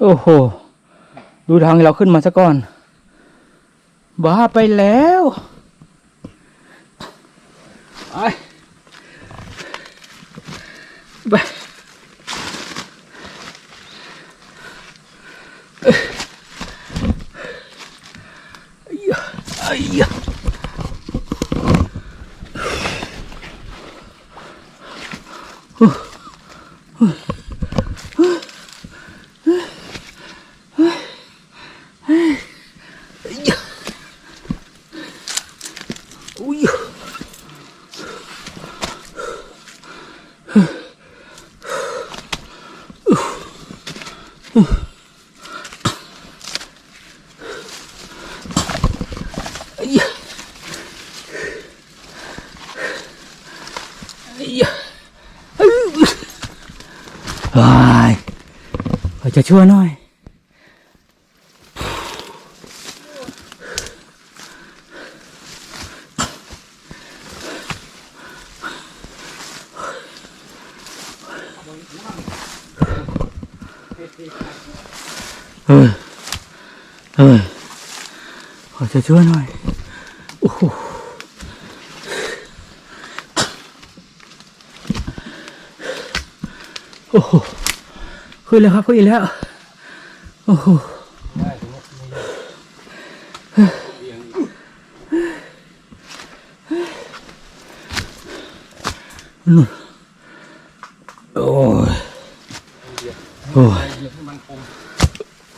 โอ้โห ดูทางเราขึ้นมาซะก่อนบ้าไปแล้วไปไปไอ้ยะไอ้ยะอุ้ยไอ้ยะไอ้ยะเอ้ยว้ายขอ จะช่วยหน่อยเฮ้ยเฮ้ยขอจะช่วยหน่อยโอ้โหโอ้โห ขึ้นแล้วครับขึ้นแล้ว โอ้โหนู่นโอ้ยโอ้ย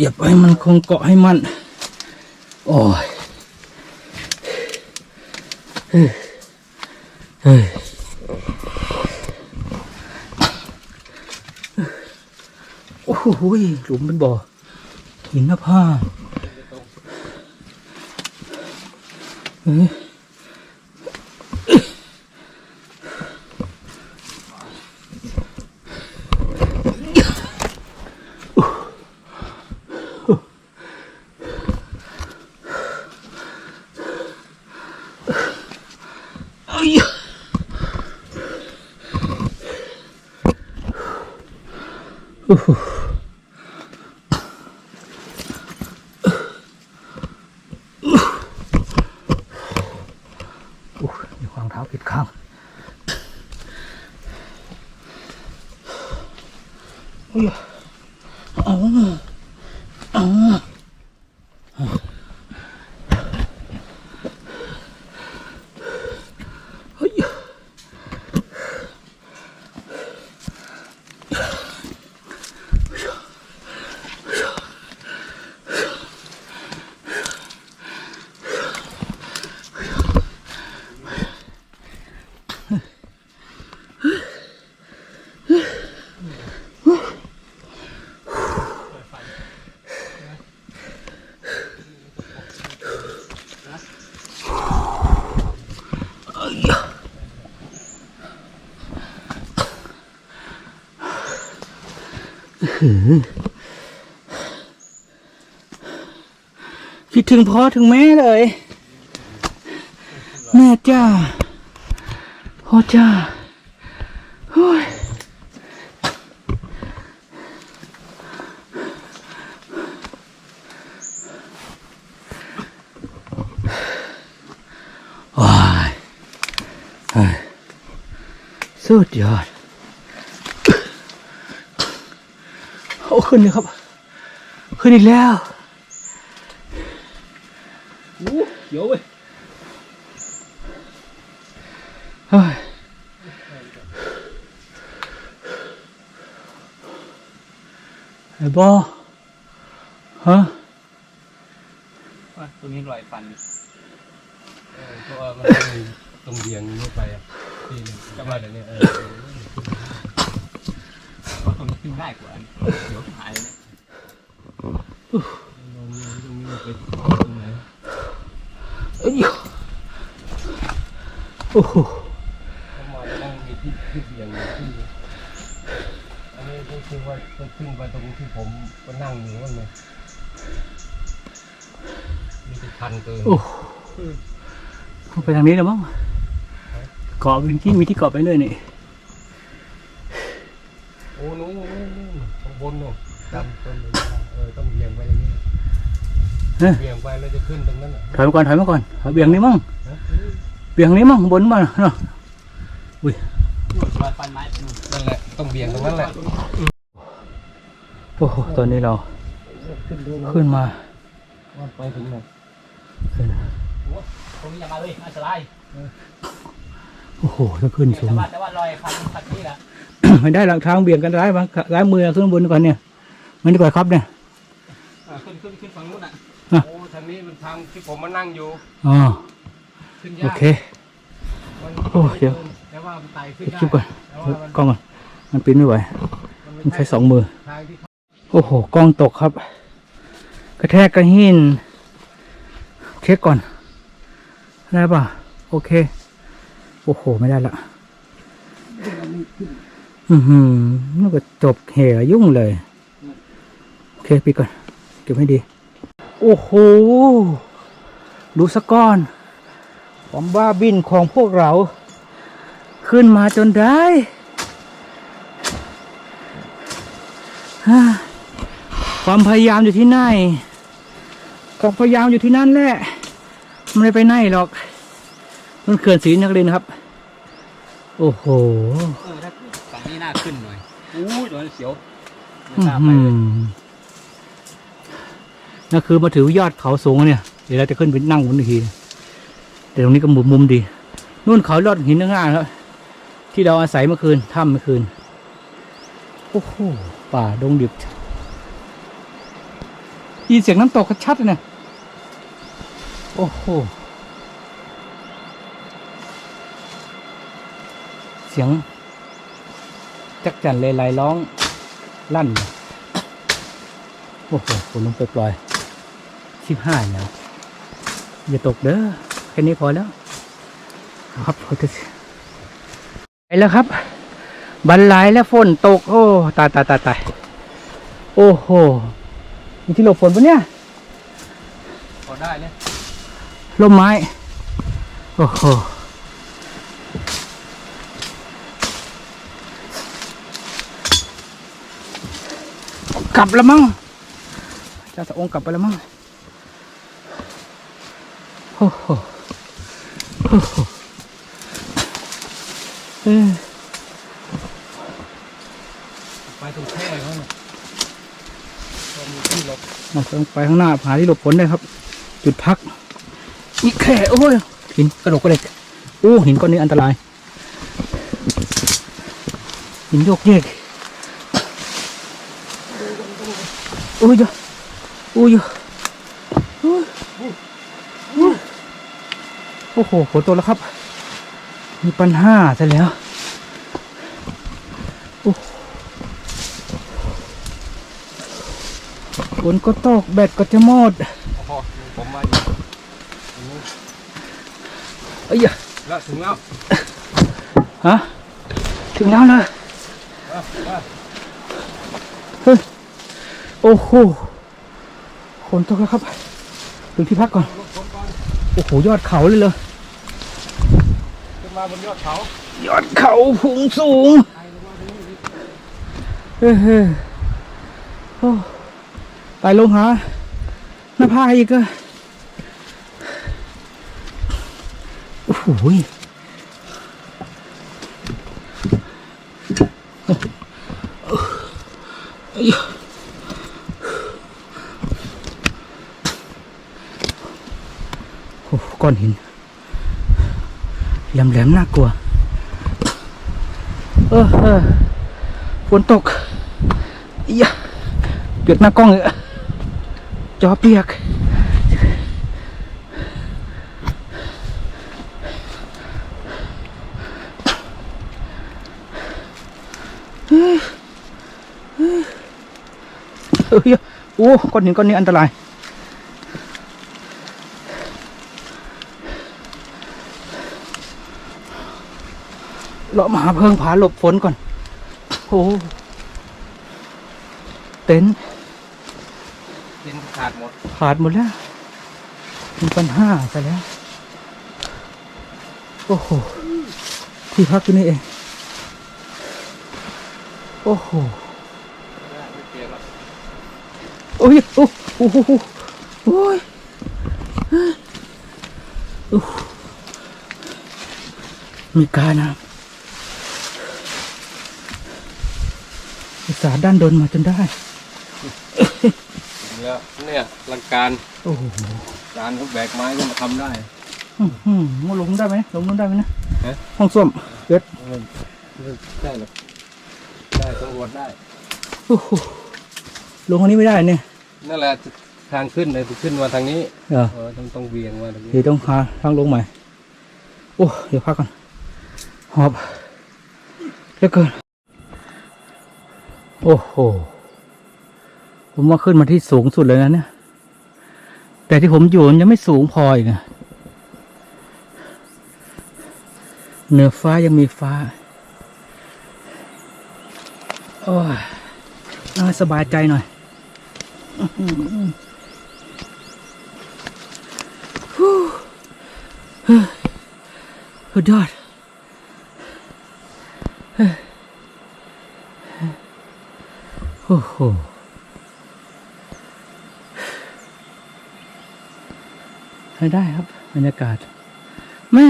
อย่าไปมันคงเกาะให้มัน โอ้ยเฮ้ย เฮ้ยโอ้โหหลุมเป็นบ่อหินหน้าผ้าเฮ้ยเอ้ยโอ้โหโอ้ยมีความเท้าผิดข้างโอ้ยเอาเอาเฮ้ย คิดถึงพ่อถึงแม่เลย แม่จ้าพ่อจ้าโอ้ยว้ายเฮยสุดยอด โอ้ขึ้นเลยครับ ขึ้นอีกแล้วโอ้เดี๋ยวเว้ยเฮ้ยไอ้บอฮะว่าตรงนี้รอยฟันเออเพราะว่ามันต้องมีตรงเบียงนี้ไปอะทีหนึงก็มาเดี๋ยวนี้เออเพราะตรงนี้ ขึ้นง่ายกว่าเดี๋ยวหายเลยตรงนี้ตรงนี้ไปตรงไหนเอ้ยโอ้โหเข้ามาแล้วต้องมีที่ที่เบียงขึ้นอันนี้ก็คือว่าต้องขึ้นไปตรงที่ผมก็นั่งอยู่นั่นเลยนี่จะชันเกินโอ้โหไปทางนี้แล้วมั้งเกาะเป็นที่มีที่เกาะไปเลยนี่โอ้นู้นนู้นนู้นข้างบนเนาะ จำต้นนี้ได้เออต้องเบี่ยงไปอย่างนี้เฮ้ยเบี่ยงไปแล้วจะขึ้นตรงนั้นน่ะถอยมาก่อนถอยมาก่อนเอาเบี่ยงนี้มั่งนะเบี่ยงนี้มั่งบนมาเนาะนู่นรอยฟันไม้นู่นนั่นแหละต้องเบี่ยงตรงนั้นแหละโอ้โหตอนนี้เราขึ้นดูขึ้นมาว่าไปถึงไหนขึ้นตรงนี้อย่ามาเลยอันตรายโอ้โหต้องขึ้นสูแต่งว่าแต่ว่ารอยฟันฟันนี่แหละ ไม่ได้หลังทางเบี่ยงกันร้ายบ้างร้ายมือขึ้นบนก่อนเนี่ย มันดีกว่าครับเนี่ยอ่าขึ้นขึ้นขึ้นฝั่งนู้นอะโอ้ทางนี้มันทางที่ผมมานั่งอยู่อ๋อขึ้นโอยากเคมันโอ้เดี๋ยวแต่ว่ามันไต่ขึ้นเดี๋ยวได้คิดก่อนแต่ว่ามันกล้องก่อนมันปีนไม่ไหวมันต้อไม่งใช้สองมือทางที่เขาโอ้โหกล้องตกครับ กระแทกกระหินเช็คก่อนได้ป่ะโอเค โอ้โห ไม่ได้ละ อือหือนี่ก็จบเหยยุ่งเลย โอเคปิดก่อน เก็บให้ดี โอ้โห ดูสะก้อนความบ้าบินของพวกเรา ขึ้นมาจนได้ความพยายามอยู่ที่ไหนความพยายามอยู่ที่นั่นแหละ มันไม่ไปไหนหรอก มันเขื่อนศรีนครินทร์ครับ โอ้โห เออถ้าฝั่งนี้น่าขึ้นหน่อยอู้ยโดนเสียวไม่อื้อกล้าไปหืเลยอนั่นคือมาถือยอดเขาสูงเนี่ย เดี๋ยวเราจะขึ้นไปนั่งบนอีกทีแต่ตรงนี้ก็มุมมุมดี นู่นเขายอดหินข้างหน้าครับ ที่เราอาศัยเมื่อคืนถ้ำเมื่อคืน โอ้โห ป่าดงดิบยินเสียงน้ำตกชัดเลยเนี่ยโอ้โห เสียง จักจั่นเลยลายร้อง ลั่นเลยโอ้โหฝนลงไปปล่อยสิบห้าแล้วอย่าตกเด้อแค่นี้พอแล้ว ครับพอจะไปแล้วครับ บรรลัยแล้วฝนตก โอ้ตายตายตายตายโอ้โหมีที่หลบฝนปะเนี่ยพอได้เนี่ยร่มไม้ โอ้โห กลับแล้วมั้งเจ้าตะองค์กลับไปแล้วมั้งโอ้โหโอ้โหเออไปตรงแค่เขาเนี่ยที่หลบเราต้องไปข้างหน้าหาที่หลบฝนได้ครับ จุดพักนี่แค่โอ้ยหินกระโดดกระเด็กโอ้หินก้อนนี้อันตรายหินโยกเยกโอ้ยเยอะโอ้ยเยอะโอ้ยโอ้ยโอ้โหฝนตกแล้วครับ มีปัญหาซะแล้วฝนก็ตกแบตก็จะหมดโอ้โหผมมาอยู่เอ้ยอะแล้วถึงแล้ว ฮะ ถึงแล้วเลย อะอะ โอ้โหฝนตกแล้วครับถึงที่พักก่อนลงฝนก่อน โอ้โห ยอดเขาเลยเลยขึ้นมาบนยอดเขา ยอดเขาพุงสูงไต่ลงมาตรงนี้เฮ้ยเฮ้ยโอ้ไต่ลงหาหน้าผาอีกอะโอ้โหยโอ้โห ก้อนหินแหลมๆน่ากลัว เออเออฝนตกอียเปียกหน้ากล้องเลยอจอเปียก เฮ้ยเฮ้ยเอ้ยโอ้ก้อนหินก้อนนี้อันตราย เรามาหาเพิงผาหลบฝนก่อน โอ้เต็นท์ดินขาดหมด ขาดหมดแล้วมีปัญหาซะแล้ว โอ้โห ที่พักที่นี่เอง โอ้โหไม่เปลี่ยนหรอกโอ้ยโอ้โอ้โหโอ้ยโอ้มีการนะ อุตสาห์ด้านดนมาจนได้ แล้วเนี่ยลังการโอ้โหการเขาแบกไม้ก็มาทำได้ อื้อหือลงได้ไหมลงนู้นได้ไหมนะฮะ ห้องส้วมเกิดได้หรอได้ตำรวจได้ โอ้โหลงอันนี้ไม่ได้เนี่ยนั่นแหละทางขึ้นเลยขึ้นมาทางนี้เหรอเออต้องต้องเบี่ยงมาทางนี้เดี๋ยวต้องหาทางลงใหม่ โอ้เดี๋ยวพักก่อนหอบเหลือเกิน โอ้โห ผมว่าขึ้นมาที่สูงสุดเลยนะเนี่ย แต่ที่ผมอยู่มันยังไม่สูงพออีกอะเหนือฟ้ายังมีฟ้า โอ้ยน่าสบายใจหน่อยอื้อหือสุดยอดเฮ้ย โอ้โหใช้ได้ครับ บรรยากาศ แม่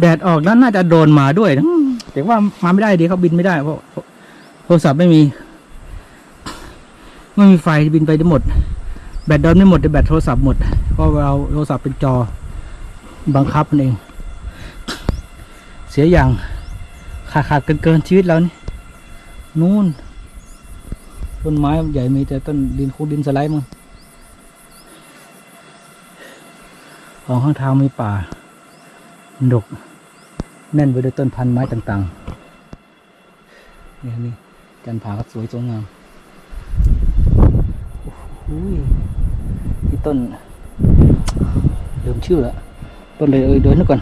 แดดออกแล้วน่าจะโดนมาด้วยนะแต่ว่ามาไม่ได้ดีเขาบินไม่ได้เพราะเพราะโทรศัพท์ไม่มี ไม่มีไฟบินไปได้หมด แบตเดินไม่หมดแต่แบตโทรศัพท์หมด เพราะเราโทรศัพท์เป็นจอ บังคับมันเอง เสียอย่างขาดขาดเกินเกินชีวิตเรานี่นู่น ต้นไม้ใหญ่มีแต่ต้นดินคูดินสไลด์มั้งของข้างทางมีป่าดกแน่นไปด้วยต้นพันไม้ต่างๆนี่นี่กันผาก็สวยสวยงามอุ้ยที่ต้นเดิมชื่อละต้นเลยเอ้ยเดินนึกก่อน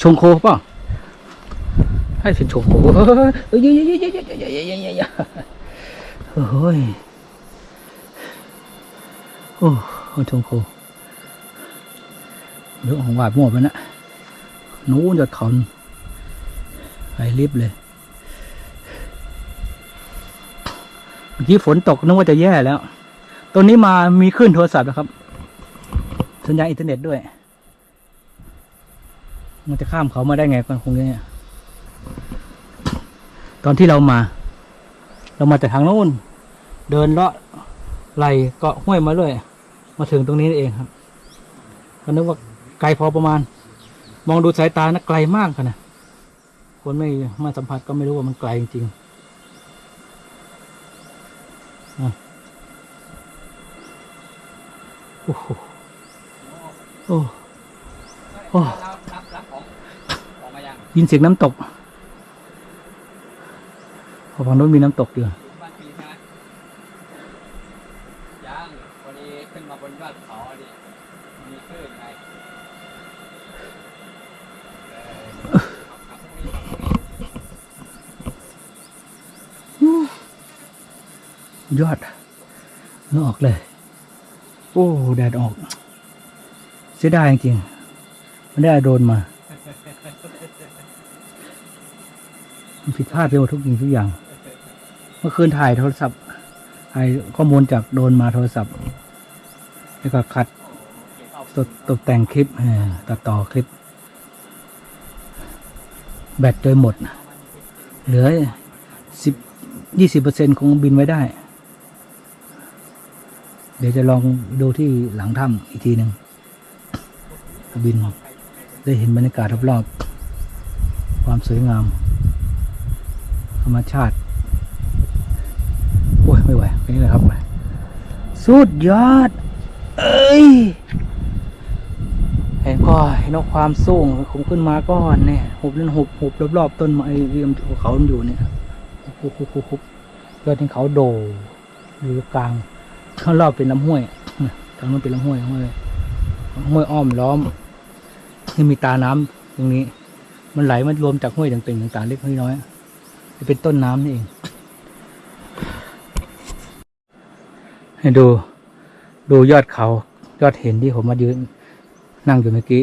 ชงโคป่ะให้เป็นชงโคเอ้ยเอ้ยเอ้ยเอ้ยเอ้ยเอ้ยเอ้ย โอ้ย โอ้คนชงโคเรื่องของวาดหมดไปนะนู้นยอดเขาไปรีบเลย เมื่อกี้ฝนตกนึกว่าจะแย่แล้วต้นนี้มามีขึ้นโทรศัพท์นะครับ สัญญาณอินเทอร์เน็ตด้วย มันจะข้ามเขามาได้ไงกันคงเนี่ยตอนที่เรามา เรามาจากทางโน้น เดินเลาะไหลเกาะห้วยมาด้วยมาถึงตรงนี้นี่เองครับก็นึกว่าไกลพอประมาณ มองดูสายตานะไกลมากค่ะนะคนไม่มาสัมผัสก็ไม่รู้ว่ามันไกลจริงๆอะโอ้โหโอ้โอ้รับรับรับของออกมายังยินเสียงน้ำตกพอ ฝั่งโน้นมีน้ำตกอยู่ถึงบ้านปีใช่ไหมยังวันนี้ขึ้นมาบนยอดเขาดิมีคลื่นไงเออขับขับตรงนี้ขับตรงนี้ยอดเนื้ออกเลย โอ้ แดดออก เสียดายจริงๆมันได้โดนมาผิดพลาดไปหมดทุกสิ่งทุกอย่าง มื่อคืนถ่ายโทรศัพท์ถ่ายข้อมูลจากโดนมาโทรศัพท์ แล้วก็คัดตกตกแต่งคลิปตัดต่อคลิป แบตโดยหมด เหลือสิบยี่สิบเปอร์เซ็นคงบินไว้ได้ เดี๋ยวจะลองดูที่หลังถ้ำอีกทีหนึ่งบินได้เห็นบรรยากาศรอบๆความสวยงาม ธรรมชาติ ไม่ไหวแค่นี้เลยครับ สุดยอด เอ้ย เห็นก็เห็นความสูงผมขึ้นมาก่อนเนี่ยหุบนั่นหุบหุบรอบๆต้นไม้ที่เขามันอยู่เนี่ยหุบหุบหุบหุบยอดที่เขาโดอยู่กลางข้างรอบเป็นลำห้วยทางนู้นเป็นลำห้วยห้วยห้วยอ้อมล้อมที่มีตาน้ำตรงนี้ มันไหลมันรวมจากห้วยต่างๆต่างๆเล็กน้อยจะเป็นต้นน้ำนี่เอง ให้ดูดูยอดเขายอดเห็นที่ผมมายืนนั่งอยู่เมื่อกี้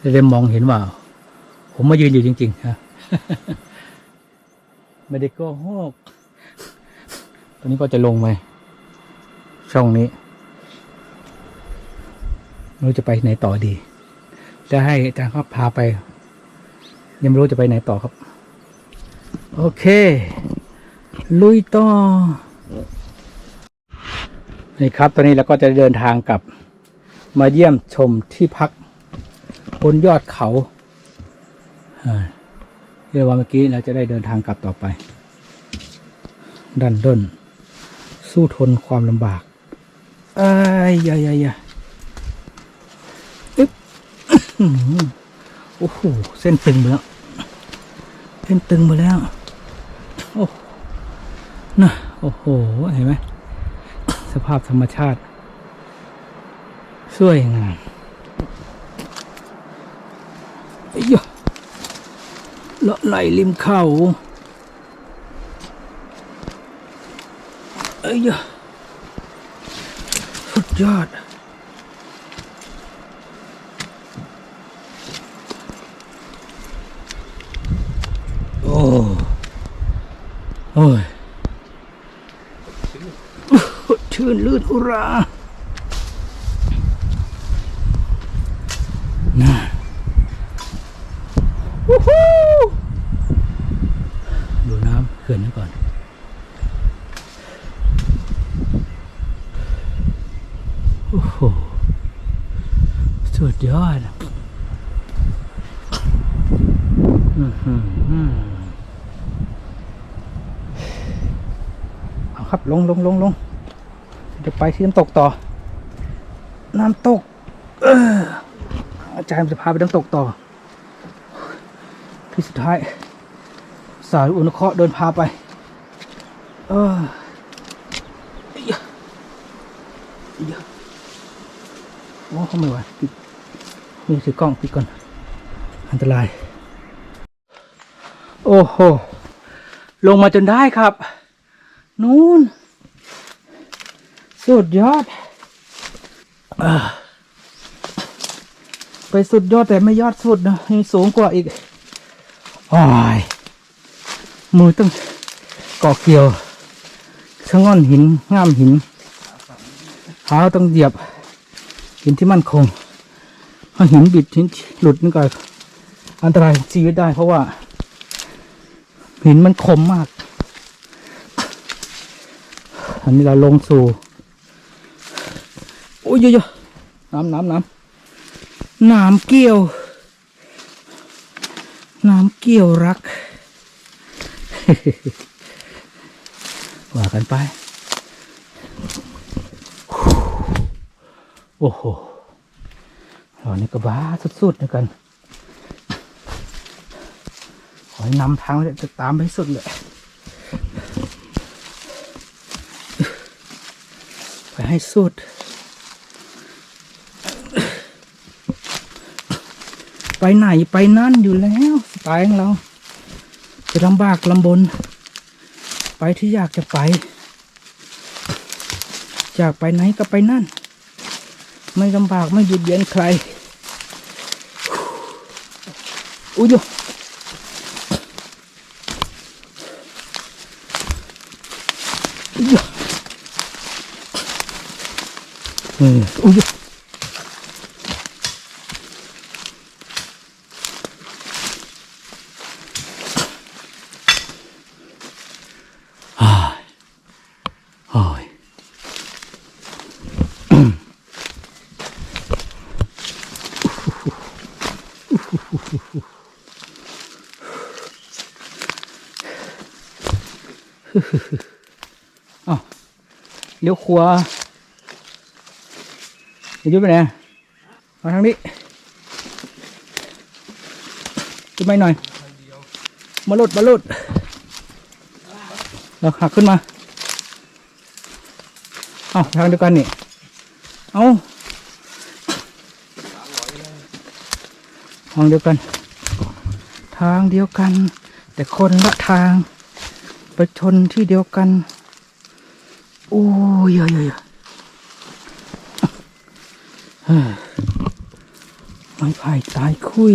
จะได้มองเห็นว่า ผมมายืนอยู่จริงๆฮะไม่ได้โกหกตัวนี้ก็จะลงไปช่องนี้ไม่รู้จะไปไหนต่อดี จะให้อาจารย์ครับพาไป ยังไม่รู้จะไปไหนต่อครับ โอเค ลุยต่อ นี่ครับ ตอนนี้เราก็จะเดินทางกลับ มาเยี่ยมชมที่พักบนยอดเขาเรียกว่าเมื่อกี้เราจะได้เดินทางกลับต่อไป ดันด้น สู้ทนความลำบากเอ้ยยายยาอึ๊บโอ้โห เส้นตึงหมดแล้ว เส้นตึงหมดแล้ว โอ้นะโอ้โห เห็นไหม สภาพธรรมชาติ สวยงามไอ้ยเลาะไหลริมเขาไอ้ยสุดยอด โอ้โอ้ย ชื่นลื่นอุราน่ะวู้ฮู้ดูน้ำเขื่อนนี้ก่อน โอ้โห สุดยอดอือหือเอาครับ ลงลงลงลง จะไปที่น้ำตกต่อ น้ำตกอาจารย์จะพาไปน้ำตกต่อ ที่สุดท้าย สายอุณเคราะห์เดินพาไป เออเอ้ยอ้ยโอ้เขาไม่ไหวปิดนี่ถือกล้องปิดก่อน อันตราย โอ้โห ลงมาจนได้ครับ นู่น สุดยอดอไปสุดยอดแต่ไม่ยอดสุดนะยังสูงกว่าอีกโอ้ยมือต้องเกาะเกี่ยวชะง่อนหินง่ามหินเท้าต้องเหยียบ หินที่มั่นคงถ้าหินบิดหินหลุดนี่ก็อันตรายชีวิตได้เพราะว่า หินมันคมมาก อันนี้เราลงสู่ โอ้ยเยอะๆน้ำน้ำน้ำน้ำเกี่ยว น้ำเกี่ยวรัก ว่ากันไป โอ้โหเรานี่ก็บ้าสุดๆนะกัน ขอให้นำทางเลยจะตามไปให้สุดเลยไปให้สุด ไปไหนไปนั่นอยู่แล้วสไตล์ของเรา จะลำบากลำบน ไปที่อยากจะไป อยากไปไหนก็ไปนั่น ไม่ลำบากไม่หยุดเย็นใครอุ้ยโยอุ้ยโย เอออุ้ยอ้ายโอ้ย อ้าวเลี้ยวขวา Đi giúp nè Vào thang đi Giúp mấy này Mà lụt, mà lụt Rồi, หักขึ้นมาเอาทางเดียวกันนี่ เอาทางเดียวกัน ทางเดียวกัน แต่คนละทาง ไปชนที่เดียวกัน โอ้ยเยอะๆเฮ้ยไม้ไผ่ตายคุย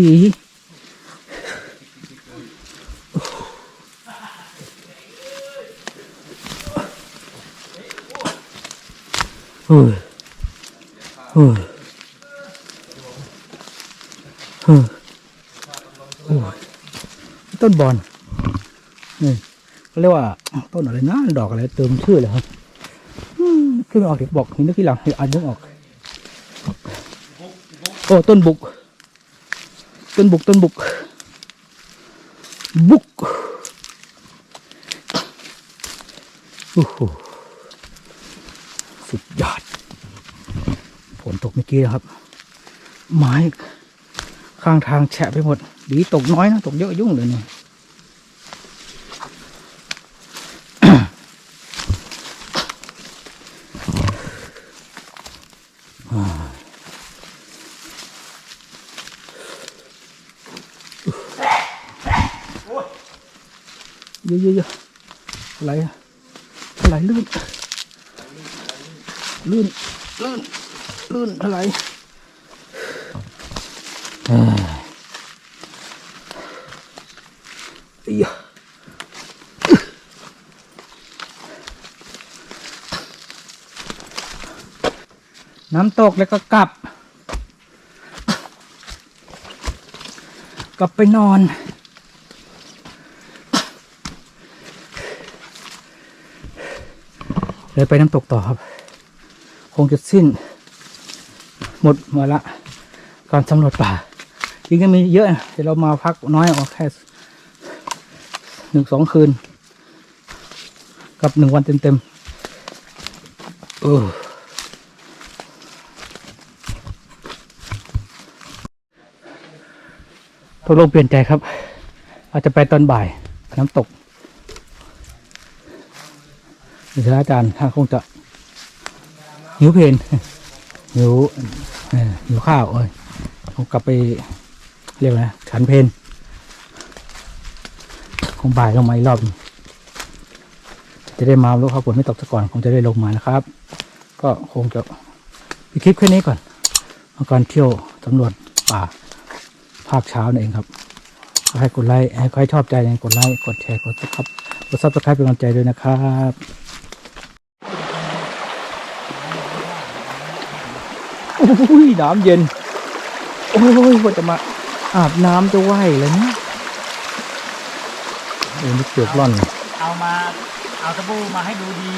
เฮ้ยเฮ้ยเฮ้ยโอ้ยต้นบอลนี่ เรียกว่าต้นอะไรนะดอกอะไรเติมชื่อเลยครับขึ้นไม่ออกเด็กบอกนี่นึกทีหลังอ่านนึกออก โอ้ต้นบุก ต้นบุกต้นบุก บุกโอ้โหสุดยอดฝนตกเมื่อกี้นะครับ ไม้ข้างทางแฉะไปหมดดีตกน้อยนะ ตกเยอะยุ่งเลยเนี่ย เยอะเยอะเยอะอะไรอะอะไรลื่น ลื่น ลื่น ลื่นอะไรเอ้ยเอียะน้ำตกแล้วก็กลับ กลับไปนอน ดี๋ยวไปน้ำตกต่อครับ คงจะสิ้น หมดหมดละการสำรวจป่าจริงก็มีเยอะนะแต่เรามาพักน้อยออกแค่หนึ่งสองคืน กับหนึ่งวันเต็มๆเออตกลงเปลี่ยนใจครับ อาจจะไปตอนบ่ายน้ำตก เดี๋ยวอาจารย์ท่านคงจะหิวเพลนหิวหิวข้าวเอ้ยคงกลับไปเรียกว่าไงฉันเพลนคงบ่ายลงมาอีกรอบจะได้มาลูกครับฝนไม่ตกซะก่อนคงจะได้ลงมานะครับ ก็คงจะปิดคลิปแค่นี้ก่อนเอาการเที่ยวสำรวจป่าภาคเช้านั่นเองครับให้กดไลค์ให้ใครชอบใจเนี่ยกดไลค์กดแชร์กดซับกดซับสไครป์เป็นกำลังใจด้วยนะครับ อ้ยน้ำเย็น โอ้ยว่าจะมาอาบน้ำจะไหวเลยนะโอ้ยนี่เกือบร่อน เอามา เอาตะบูมาให้ดูดี